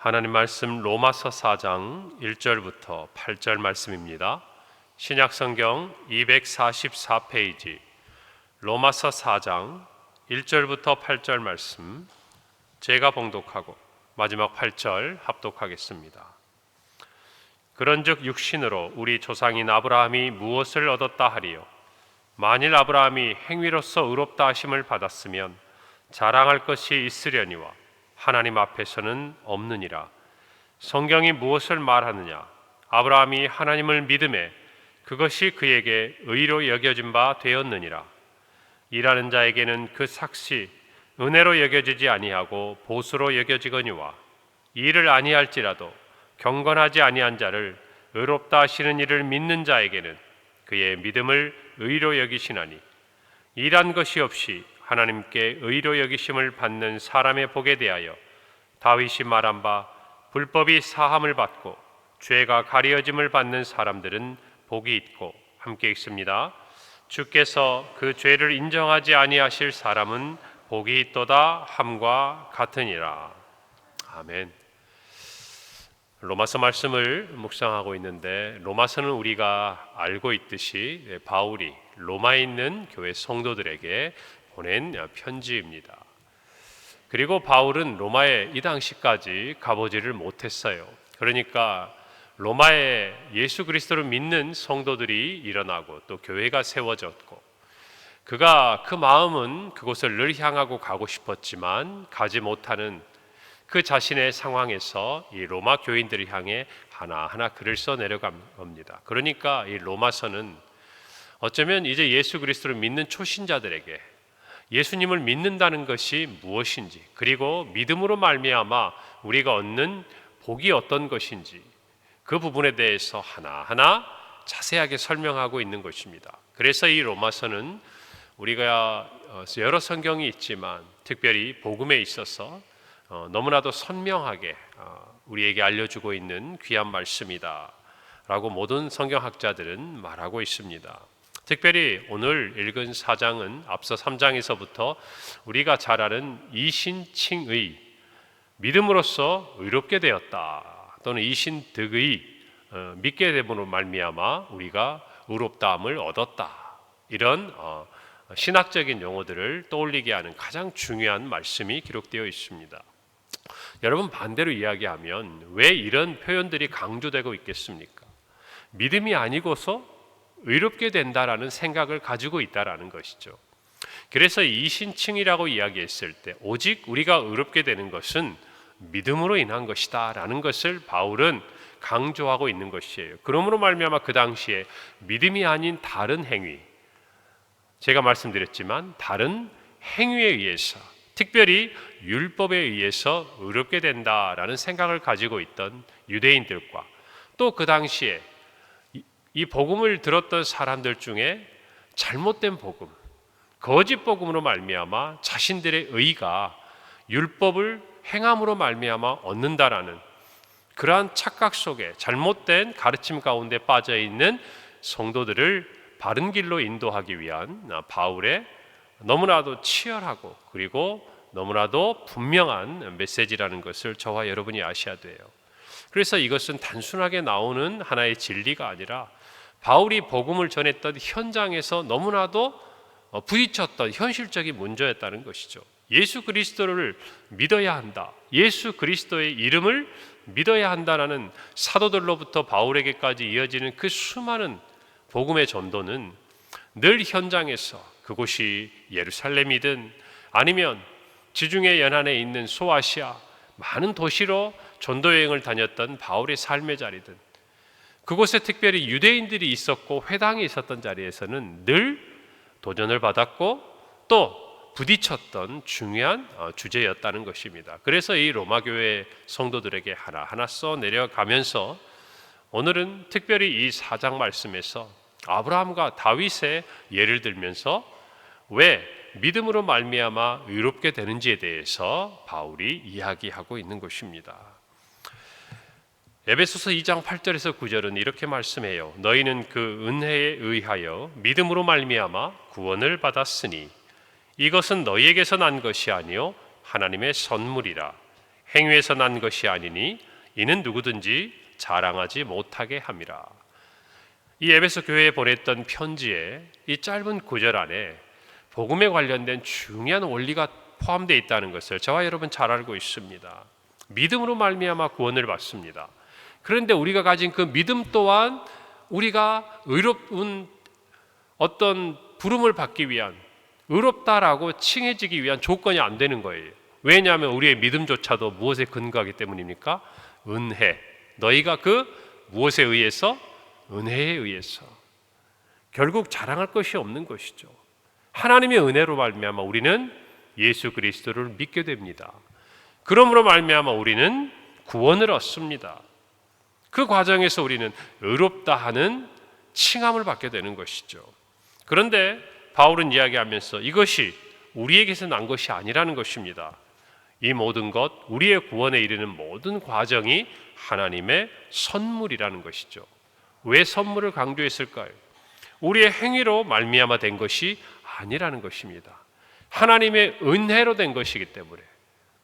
하나님 말씀 로마서 4장 1절부터 8절 말씀입니다. 신약 성경 244페이지 로마서 4장 1절부터 8절 말씀 제가 봉독하고 마지막 8절 합독하겠습니다. 그런즉 육신으로 우리 조상인 아브라함이 무엇을 얻었다 하리요 만일 아브라함이 행위로서 의롭다 하심을 받았으면 자랑할 것이 있으려니와 하나님 앞에서는 없느니라. 성경이 무엇을 말하느냐? 아브라함이 하나님을 믿음에 그것이 그에게 의로 여겨진 바 되었느니라. 일하는 자에게는 그 삭시 은혜로 여겨지지 아니하고 보수로 여겨지거니와 일을 아니할지라도 경건하지 아니한 자를 의롭다 하시는 이를 믿는 자에게는 그의 믿음을 의로 여기시나니 일한 것이 없이 하나님께 의로 여기심을 받는 사람의 복에 대하여 다윗이 말한 바 불법이 사함을 받고 죄가 가려짐을 받는 사람들은 복이 있고 함께 읽습니다. 주께서 그 죄를 인정하지 아니하실 사람은 복이 있도다 함과 같으니라. 아멘. 로마서 말씀을 묵상하고 있는데 로마서는 우리가 알고 있듯이 바울이 로마에 있는 교회 성도들에게 보낸 편지입니다. 그리고 바울은 로마에 이 당시까지 가보지를 못했어요. 그러니까 로마에 예수 그리스도를 믿는 성도들이 일어나고 또 교회가 세워졌고 그가 그 마음은 그곳을 늘 향하고 가고 싶었지만 가지 못하는 그 자신의 상황에서 이 로마 교인들을 향해 하나하나 글을 써 내려간 겁니다. 그러니까 이 로마서는 어쩌면 이제 예수 그리스도를 믿는 초신자들에게 예수님을 믿는다는 것이 무엇인지 그리고 믿음으로 말미암아 우리가 얻는 복이 어떤 것인지 그 부분에 대해서 하나하나 자세하게 설명하고 있는 것입니다. 그래서 이 로마서는 우리가 어, 여러 성경이 있지만 특별히 복음에 있어서 어, 너무나도 선명하게 어, 우리에게 알려주고 있는 귀한 말씀이다라고 모든 성경학자들은 말하고 있습니다. 특별히 오늘 읽은 사장은 앞서 3장에서부터 우리가 잘 아는 이신칭의 믿음으로써 의롭게 되었다 또는 이신득의 믿게 됨으로 말미암아 우리가 의롭다함을 얻었다 이런 신학적인 용어들을 떠올리게 하는 가장 중요한 말씀이 기록되어 있습니다. 여러분 반대로 이야기하면 왜 이런 표현들이 강조되고 있겠습니까? 믿음이 아니고서 의롭게 된다라는 생각을 가지고 있다라는 것이죠. 그래서 이신칭이라고 이야기했을 때 오직 우리가 의롭게 되는 것은 믿음으로 인한 것이다라는 것을 바울은 강조하고 있는 것이에요. 그러므로 말미암아 그 당시에 믿음이 아닌 다른 행위 제가 말씀드렸지만 다른 행위에 의해서 특별히 율법에 의해서 의롭게 된다라는 생각을 가지고 있던 유대인들과 또 그 당시에 이 복음을 들었던 사람들 중에 잘못된 복음, 거짓 복음으로 말미암아 자신들의 의가 율법을 행함으로 말미암아 얻는다라는 그러한 착각 속에 잘못된 가르침 가운데 빠져 있는 성도들을 바른 길로 인도하기 위한 바울의 너무나도 치열하고 그리고 너무나도 분명한 메시지라는 것을 저와 여러분이 아셔야 돼요. 그래서 이것은 단순하게 나오는 하나의 진리가 아니라 바울이 복음을 전했던 현장에서 너무나도 어, 부딪혔던 현실적인 문제였다는 것이죠. 예수 그리스도를 믿어야 한다. 예수 그리스도의 이름을 믿어야 한다라는 사도들로부터 바울에게까지 이어지는 그 수많은 복음의 전도는 늘 현장에서 그곳이 예루살렘이든 아니면 지중해 연안에 있는 소아시아 많은 도시로 전도 여행을 다녔던 바울의 삶의 자리든 그곳에 특별히 유대인들이 있었고 회당이 있었던 자리에서는 늘 도전을 받았고 또 부딪혔던 중요한 어, 주제였다는 것입니다. 그래서 이 로마 교회 성도들에게 하나하나 써 내려가면서 오늘은 특별히 이 사장 말씀에서 아브라함과 다윗의 예를 들면서 왜 믿음으로 말미암아 의롭게 되는지에 대해서 바울이 이야기하고 있는 것입니다. 에베소서 2장 8절에서 9절은 이렇게 말씀해요. 너희는 그 은혜에 의하여 믿음으로 말미암아 구원을 받았으니 이것은 너희에게서 난 것이 아니요 하나님의 선물이라. 행위에서 난 것이 아니니 이는 누구든지 자랑하지 못하게 함이라. 이 에베소 교회에 보냈던 편지에 이 짧은 구절 안에 복음에 관련된 중요한 원리가 포함되어 있다는 것을 저와 여러분 잘 알고 있습니다. 믿음으로 말미암아 구원을 받습니다. 그런데 우리가 가진 그 믿음 또한 우리가 의롭은 어떤 부름을 받기 위한 의롭다라고 칭해지기 위한 조건이 안 되는 거예요. 왜냐하면 우리의 믿음조차도 무엇에 근거하기 때문입니까? 은혜. 너희가 그 무엇에 의해서 은혜에 의해서 결국 자랑할 것이 없는 것이죠. 하나님의 은혜로 말미암아 우리는 예수 그리스도를 믿게 됩니다. 그러므로 말미암아 우리는 구원을 얻습니다. 그 과정에서 우리는 의롭다 하는 칭함을 받게 되는 것이죠. 그런데 바울은 이야기하면서 이것이 우리에게서 난 것이 아니라는 것입니다. 이 모든 것, 우리의 구원에 이르는 모든 과정이 하나님의 선물이라는 것이죠. 왜 선물을 강조했을까요? 우리의 행위로 말미암아 된 것이 아니라는 것입니다. 하나님의 은혜로 된 것이기 때문에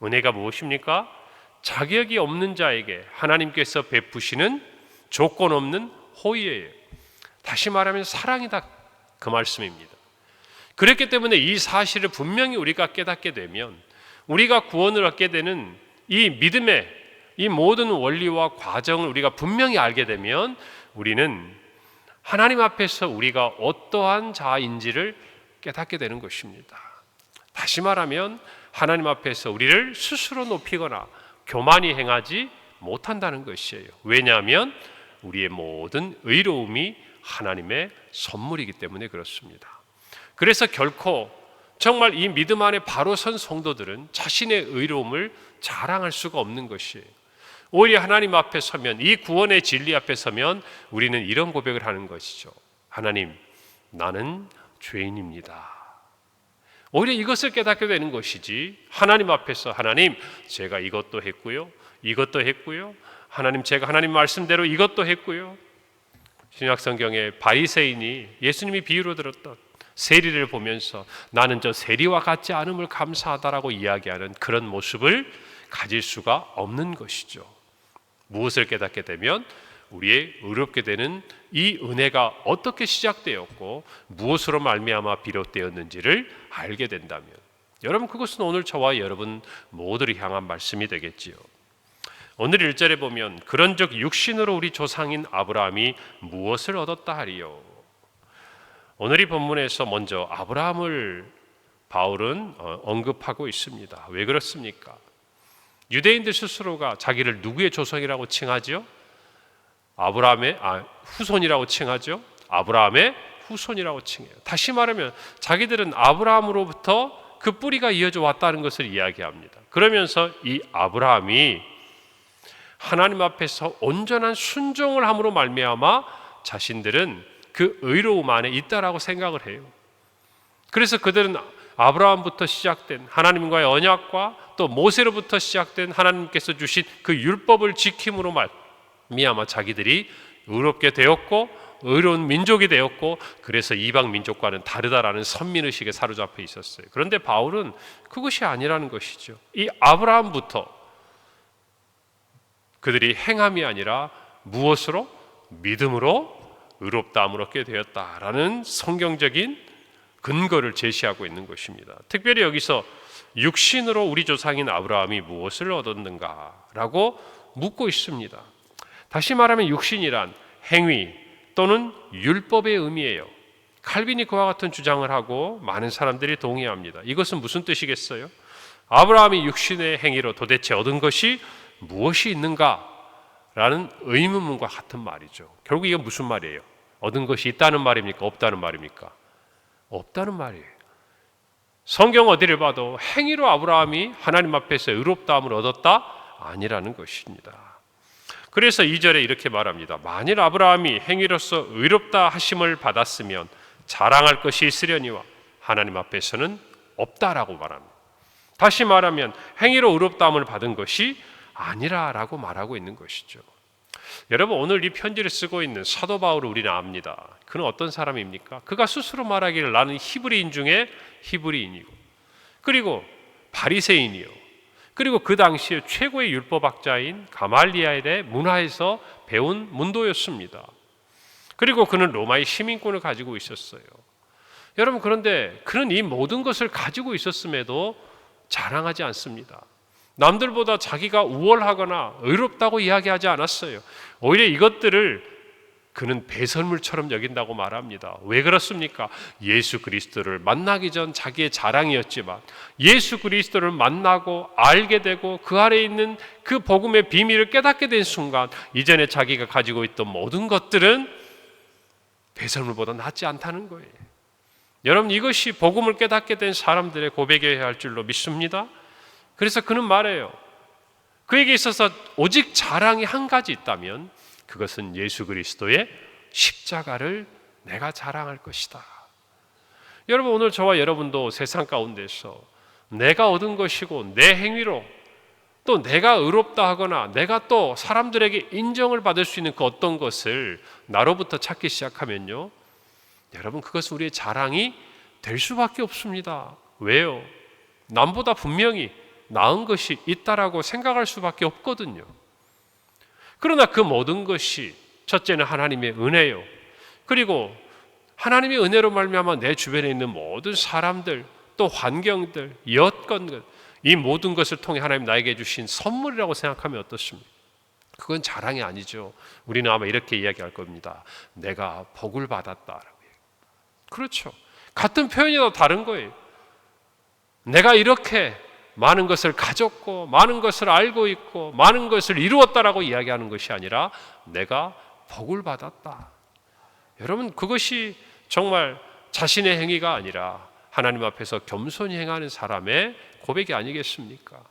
은혜가 무엇입니까? 자격이 없는 자에게 하나님께서 베푸시는 조건 없는 호의예요. 다시 말하면 사랑이다 그 말씀입니다. 그렇기 때문에 이 사실을 분명히 우리가 깨닫게 되면 우리가 구원을 얻게 되는 이 믿음의 이 모든 원리와 과정을 우리가 분명히 알게 되면 우리는 하나님 앞에서 우리가 어떠한 자인지를 깨닫게 되는 것입니다. 다시 말하면 하나님 앞에서 우리를 스스로 높이거나 교만히 행하지 못한다는 것이에요. 왜냐하면 우리의 모든 의로움이 하나님의 선물이기 때문에 그렇습니다. 그래서 결코 정말 이 믿음 안에 바로 선 성도들은 자신의 의로움을 자랑할 수가 없는 것이에요. 오히려 하나님 앞에 서면 이 구원의 진리 앞에 서면 우리는 이런 고백을 하는 것이죠. 하나님, 나는 죄인입니다. 오히려 이것을 깨닫게 되는 것이지 하나님 앞에서 하나님 제가 이것도 했고요. 이것도 했고요. 하나님 제가 하나님 말씀대로 이것도 했고요. 신약 성경에 바리새인이 예수님이 비유로 들었던 세리를 보면서 나는 저 세리와 같지 않음을 감사하다라고 이야기하는 그런 모습을 가질 수가 없는 것이죠. 무엇을 깨닫게 되면 우리의 의롭게 되는 이 은혜가 어떻게 시작되었고 무엇으로 말미암아 비롯되었는지를 알게 된다면 여러분 그것은 오늘 저와 여러분 모두를 향한 말씀이 되겠지요. 오늘 1절에 보면 그런즉 육신으로 우리 조상인 아브라함이 무엇을 얻었다 하리요. 오늘 이 본문에서 먼저 아브라함을 바울은 어, 언급하고 있습니다. 왜 그렇습니까? 유대인들 스스로가 자기를 누구의 조상이라고 칭하죠? 아브라함의 아, 후손이라고 칭하죠. 아브라함의 후손이라고 칭해요. 다시 말하면 자기들은 아브라함으로부터 그 뿌리가 이어져 왔다는 것을 이야기합니다. 그러면서 이 아브라함이 하나님 앞에서 온전한 순종을 함으로 말미암아 자신들은 그 의로움 안에 있다라고 생각을 해요. 그래서 그들은 아브라함부터 시작된 하나님과의 언약과 또 모세로부터 시작된 하나님께서 주신 그 율법을 지킴으로 말 미암아 자기들이 의롭게 되었고 의로운 민족이 되었고 그래서 이방 민족과는 다르다라는 선민 의식에 사로잡혀 있었어요. 그런데 바울은 그것이 아니라는 것이죠. 이 아브라함부터 그들이 행함이 아니라 무엇으로 믿음으로 의롭다함을 얻게 되었다라는 성경적인 근거를 제시하고 있는 것입니다. 특별히 여기서 육신으로 우리 조상인 아브라함이 무엇을 얻었는가라고 묻고 있습니다. 다시 말하면 육신이란 행위 또는 율법의 의미예요. 칼빈이 그와 같은 주장을 하고 많은 사람들이 동의합니다. 이것은 무슨 뜻이겠어요? 아브라함이 육신의 행위로 도대체 얻은 것이 무엇이 있는가? 라는 의문문과 같은 말이죠. 결국 이게 무슨 말이에요? 얻은 것이 있다는 말입니까? 없다는 말입니까? 없다는 말이에요. 성경 어디를 봐도 행위로 아브라함이 하나님 앞에서 의롭다함을 얻었다? 아니라는 것입니다. 그래서 2절에 이렇게 말합니다. 만일 아브라함이 행위로서 의롭다 하심을 받았으면 자랑할 것이 있으려니와 하나님 앞에서는 없다라고 말합니다. 다시 말하면 행위로 의롭다함을 받은 것이 아니라라고 말하고 있는 것이죠. 여러분 오늘 이 편지를 쓰고 있는 사도 바울을 우리는 압니다. 그는 어떤 사람입니까? 그가 스스로 말하기를 나는 히브리인 중에 히브리인이고 그리고 바리새인이요 그리고 그 당시에 최고의 율법학자인 가말리아의 문화에서 배운 문도였습니다. 그리고 그는 로마의 시민권을 가지고 있었어요. 여러분 그런데 그는 이 모든 것을 가지고 있었음에도 자랑하지 않습니다. 남들보다 자기가 우월하거나 의롭다고 이야기하지 않았어요. 오히려 이것들을 그는 배설물처럼 여긴다고 말합니다. 왜 그렇습니까? 예수 그리스도를 만나기 전 자기의 자랑이었지만 예수 그리스도를 만나고 알게 되고 그 아래 있는 그 복음의 비밀을 깨닫게 된 순간 이전에 자기가 가지고 있던 모든 것들은 배설물보다 낫지 않다는 거예요. 여러분 이것이 복음을 깨닫게 된 사람들의 고백이어야 할 줄로 믿습니다. 그래서 그는 말해요. 그에게 있어서 오직 자랑이 한 가지 있다면 그것은 예수 그리스도의 십자가를 내가 자랑할 것이다. 여러분 오늘 저와 여러분도 세상 가운데서 내가 얻은 것이고 내 행위로 또 내가 의롭다 하거나 내가 또 사람들에게 인정을 받을 수 있는 그 어떤 것을 나로부터 찾기 시작하면요. 여러분 그것은 우리의 자랑이 될 수밖에 없습니다. 왜요? 남보다 분명히 나은 것이 있다라고 생각할 수밖에 없거든요. 그러나 그 모든 것이 첫째는 하나님의 은혜요. 그리고 하나님의 은혜로 말미암아 내 주변에 있는 모든 사람들 또 환경들 여건들 이 모든 것을 통해 하나님 나에게 주신 선물이라고 생각하면 어떻습니까? 그건 자랑이 아니죠. 우리는 아마 이렇게 이야기할 겁니다. 내가 복을 받았다라고. 그렇죠. 같은 표현이라도 다른 거예요. 내가 이렇게 많은 것을 가졌고 많은 것을 알고 있고 많은 것을 이루었다라고 이야기하는 것이 아니라 내가 복을 받았다. 여러분 그것이 정말 자신의 행위가 아니라 하나님 앞에서 겸손히 행하는 사람의 고백이 아니겠습니까?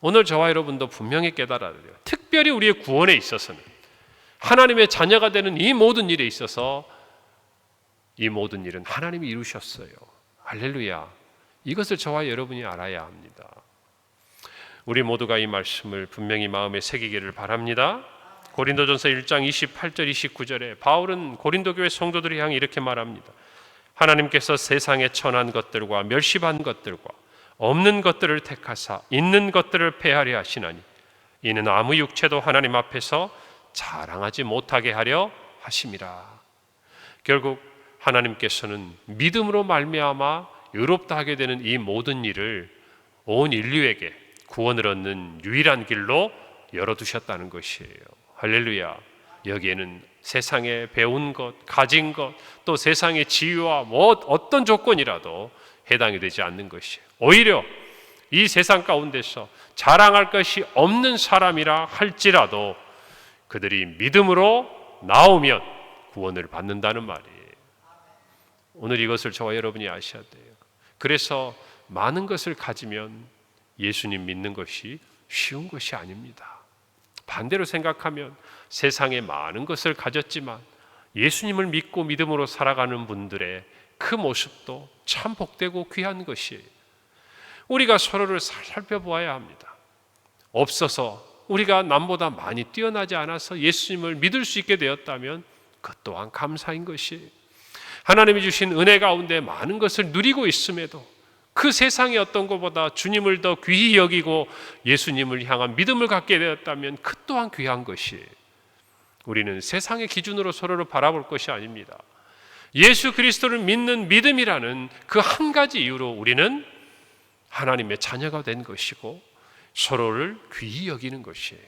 오늘 저와 여러분도 분명히 깨달아야 돼요. 특별히 우리의 구원에 있어서는 하나님의 자녀가 되는 이 모든 일에 있어서 이 모든 일은 하나님이 이루셨어요. 할렐루야. 이것을 저와 여러분이 알아야 합니다. 우리 모두가 이 말씀을 분명히 마음에 새기기를 바랍니다. 고린도전서 1장 28절 29절에 바울은 고린도 교회 성도들을 향해 이렇게 말합니다. 하나님께서 세상에 천한 것들과 멸시반 것들과 없는 것들을 택하사 있는 것들을 폐하려 하시나니 이는 아무 육체도 하나님 앞에서 자랑하지 못하게 하려 하심이라. 결국 하나님께서는 믿음으로 말미암아 의롭다 하게 되는 이 모든 일을 온 인류에게 구원을 얻는 유일한 길로 열어두셨다는 것이에요. 할렐루야. 여기에는 세상에 배운 것, 가진 것, 또 세상의 지위와 뭐 어떤 조건이라도 해당이 되지 않는 것이에요. 오히려 이 세상 가운데서 자랑할 것이 없는 사람이라 할지라도 그들이 믿음으로 나오면 구원을 받는다는 말이에요. 오늘 이것을 저와 여러분이 아셔야 돼요. 그래서 많은 것을 가지면 예수님 믿는 것이 쉬운 것이 아닙니다. 반대로 생각하면 세상에 많은 것을 가졌지만 예수님을 믿고 믿음으로 살아가는 분들의 그 모습도 참 복되고 귀한 것이에요. 우리가 서로를 살펴보아야 합니다. 없어서 우리가 남보다 많이 뛰어나지 않아서 예수님을 믿을 수 있게 되었다면 그 또한 감사인 것이에요. 하나님이 주신 은혜 가운데 많은 것을 누리고 있음에도 그 세상의 어떤 것보다 주님을 더 귀히 여기고 예수님을 향한 믿음을 갖게 되었다면 그 또한 귀한 것이에요. 우리는 세상의 기준으로 서로를 바라볼 것이 아닙니다. 예수 그리스도를 믿는 믿음이라는 그 한 가지 이유로 우리는 하나님의 자녀가 된 것이고 서로를 귀히 여기는 것이에요.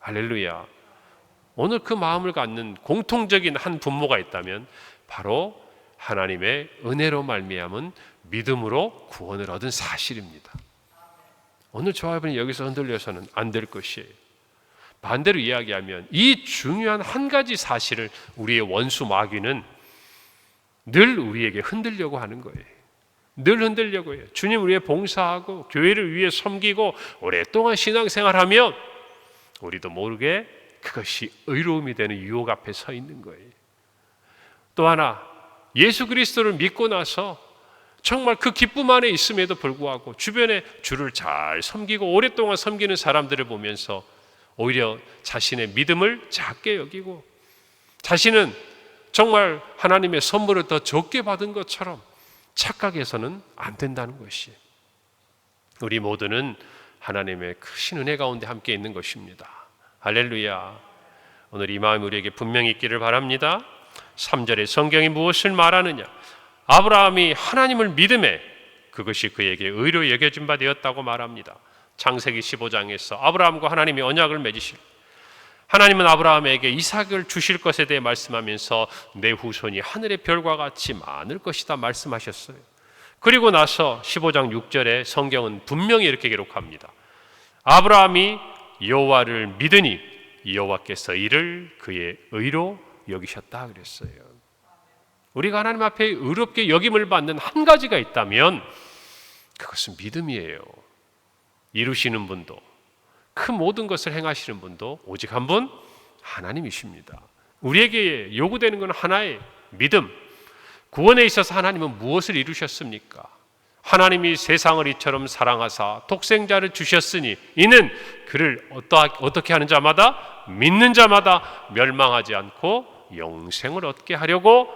할렐루야. 오늘 그 마음을 갖는 공통적인 한 분모가 있다면 바로 하나님의 은혜로 말미암은 믿음으로 구원을 얻은 사실입니다. 오늘 저와 여러분이 여기서 흔들려서는 안 될 것이에요. 반대로 이야기하면 이 중요한 한 가지 사실을 우리의 원수 마귀는 늘 우리에게 흔들려고 하는 거예요. 늘 흔들려고 해요. 주님 우리의 봉사하고 교회를 위해 섬기고 오랫동안 신앙생활하면 우리도 모르게 그것이 의로움이 되는 유혹 앞에 서 있는 거예요. 또 하나 예수 그리스도를 믿고 나서 정말 그 기쁨 안에 있음에도 불구하고 주변에 주를 잘 섬기고 오랫동안 섬기는 사람들을 보면서 오히려 자신의 믿음을 작게 여기고 자신은 정말 하나님의 선물을 더 적게 받은 것처럼 착각해서는 안 된다는 것이. 우리 모두는 하나님의 크신 은혜 가운데 함께 있는 것입니다. 할렐루야. 오늘 이 마음 우리에게 분명히 있기를 바랍니다. 3절에 성경이 무엇을 말하느냐? 아브라함이 하나님을 믿음에 그것이 그에게 의로 여겨진 바 되었다고 말합니다. 창세기 15장에서 아브라함과 하나님이 언약을 맺으실 하나님은 아브라함에게 이삭을 주실 것에 대해 말씀하면서 내 후손이 하늘의 별과 같이 많을 것이다 말씀하셨어요. 그리고 나서 15장 6절에 성경은 분명히 이렇게 기록합니다. 아브라함이 여호와를 믿으니 여호와께서 이를 그의 의로 여기셨다 그랬어요. 우리가 하나님 앞에 의롭게 여김을 받는 한 가지가 있다면 그것은 믿음이에요. 이루시는 분도 그 모든 것을 행하시는 분도 오직 한 분 하나님이십니다. 우리에게 요구되는 것은 하나의 믿음. 구원에 있어서 하나님은 무엇을 이루셨습니까? 하나님이 세상을 이처럼 사랑하사 독생자를 주셨으니 이는 그를 어떻게 하는 자마다 믿는 자마다 멸망하지 않고 영생을 얻게 하려고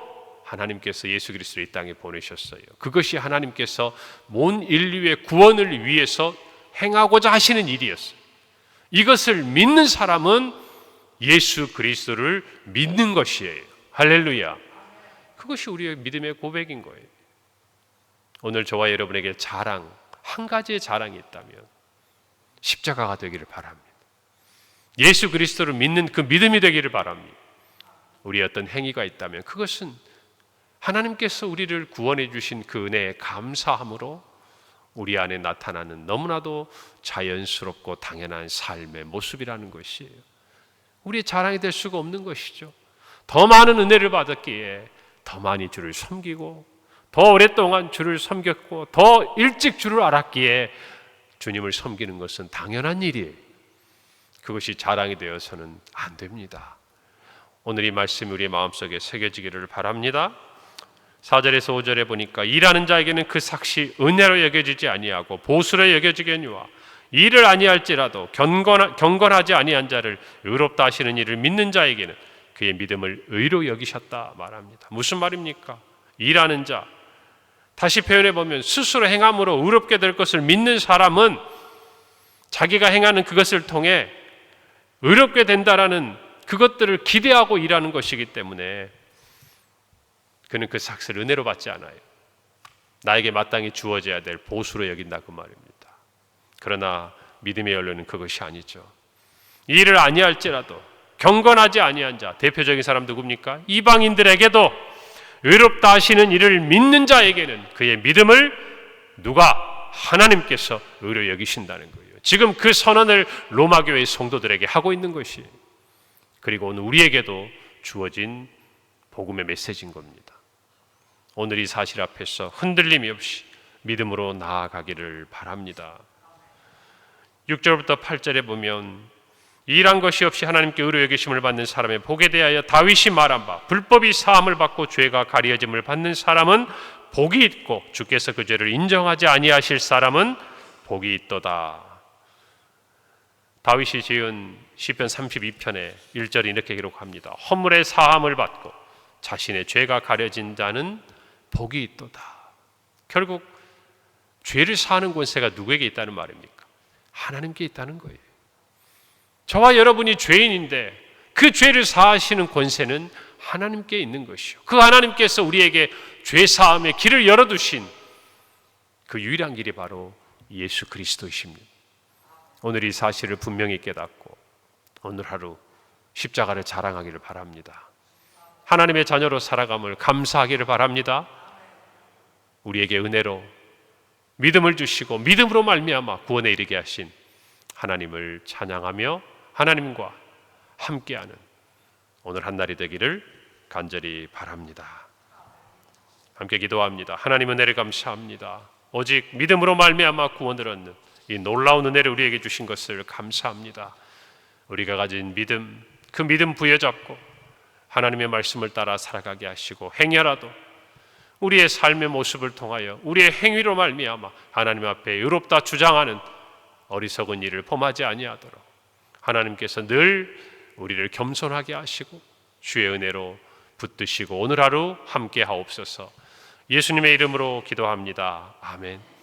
하나님께서 예수 그리스도를 이 땅에 보내셨어요. 그것이 하나님께서 온 인류의 구원을 위해서 행하고자 하시는 일이었어요. 이것을 믿는 사람은 예수 그리스도를 믿는 것이에요. 할렐루야. 그것이 우리의 믿음의 고백인 거예요. 오늘 저와 여러분에게 자랑, 한 가지의 자랑이 있다면 십자가가 되기를 바랍니다. 예수 그리스도를 믿는 그 믿음이 되기를 바랍니다. 우리의 어떤 행위가 있다면 그것은 하나님께서 우리를 구원해 주신 그 은혜에 감사함으로 우리 안에 나타나는 너무나도 자연스럽고 당연한 삶의 모습이라는 것이에요. 우리의 자랑이 될 수가 없는 것이죠. 더 많은 은혜를 받았기에 더 많이 주를 섬기고 더 오랫동안 주를 섬겼고 더 일찍 주를 알았기에 주님을 섬기는 것은 당연한 일이에요. 그것이 자랑이 되어서는 안 됩니다. 오늘 이 말씀이 우리의 마음속에 새겨지기를 바랍니다. 4절에서 5절에 보니까 일하는 자에게는 그 삭시 은혜로 여겨지지 아니하고 보수로 여겨지겠니와 일을 아니할지라도 경건, 경건하지 아니한 자를 의롭다 하시는 일을 믿는 자에게는 그의 믿음을 의로 여기셨다 말합니다. 무슨 말입니까? 일하는 자 다시 표현해 보면 스스로 행함으로 의롭게 될 것을 믿는 사람은 자기가 행하는 그것을 통해 의롭게 된다라는 그것들을 기대하고 일하는 것이기 때문에 그는 그 삭스를 은혜로 받지 않아요. 나에게 마땅히 주어져야 될 보수로 여긴다 그 말입니다. 그러나 믿음의 연료는 그것이 아니죠. 이 일을 아니할지라도 경건하지 아니한 자 대표적인 사람 누굽니까? 이방인들에게도 의롭다 하시는 이를 믿는 자에게는 그의 믿음을 누가 하나님께서 의로 여기신다는 거예요. 지금 그 선언을 로마 교회 성도들에게 하고 있는 것이에요. 그리고 오늘 우리에게도 주어진 복음의 메시지인 겁니다. 오늘 이 사실 앞에서 흔들림이 없이 믿음으로 나아가기를 바랍니다. 6절부터 8절에 보면 일한 것이 없이 하나님께 의로 여기심을 받는 사람의 복에 대하여 다윗이 말한 바 불법이 사함을 받고 죄가 가려짐을 받는 사람은 복이 있고 주께서 그 죄를 인정하지 아니하실 사람은 복이 있도다. 다윗이 지은 시편 32편에 1절이 이렇게 기록합니다. 허물의 사함을 받고 자신의 죄가 가려진 자는 복이 있도다. 결국 죄를 사는 권세가 누구에게 있다는 말입니까? 하나님께 있다는 거예요. 저와 여러분이 죄인인데 그 죄를 사하시는 권세는 하나님께 있는 것이요. 그 하나님께서 우리에게 죄 사함의 길을 열어 두신 그 유일한 길이 바로 예수 그리스도이십니다. 오늘 이 사실을 분명히 깨닫고 오늘 하루 십자가를 자랑하기를 바랍니다. 하나님의 자녀로 살아감을 감사하기를 바랍니다. 우리에게 은혜로 믿음을 주시고 믿음으로 말미암아 구원에 이르게 하신 하나님을 찬양하며 하나님과 함께하는 오늘 한 날이 되기를 간절히 바랍니다. 함께 기도합니다. 하나님 은혜를 감사합니다. 오직 믿음으로 말미암아 구원을 얻는 이 놀라운 은혜를 우리에게 주신 것을 감사합니다. 우리가 가진 믿음, 그 믿음 부여잡고 하나님의 말씀을 따라 살아가게 하시고 행여라도 우리의 삶의 모습을 통하여 우리의 행위로 말미암아 하나님 앞에 의롭다 주장하는 어리석은 일을 범하지 아니하도록 하나님께서 늘 우리를 겸손하게 하시고 주의 은혜로 붙드시고 오늘 하루 함께 하옵소서. 예수님의 이름으로 기도합니다. 아멘.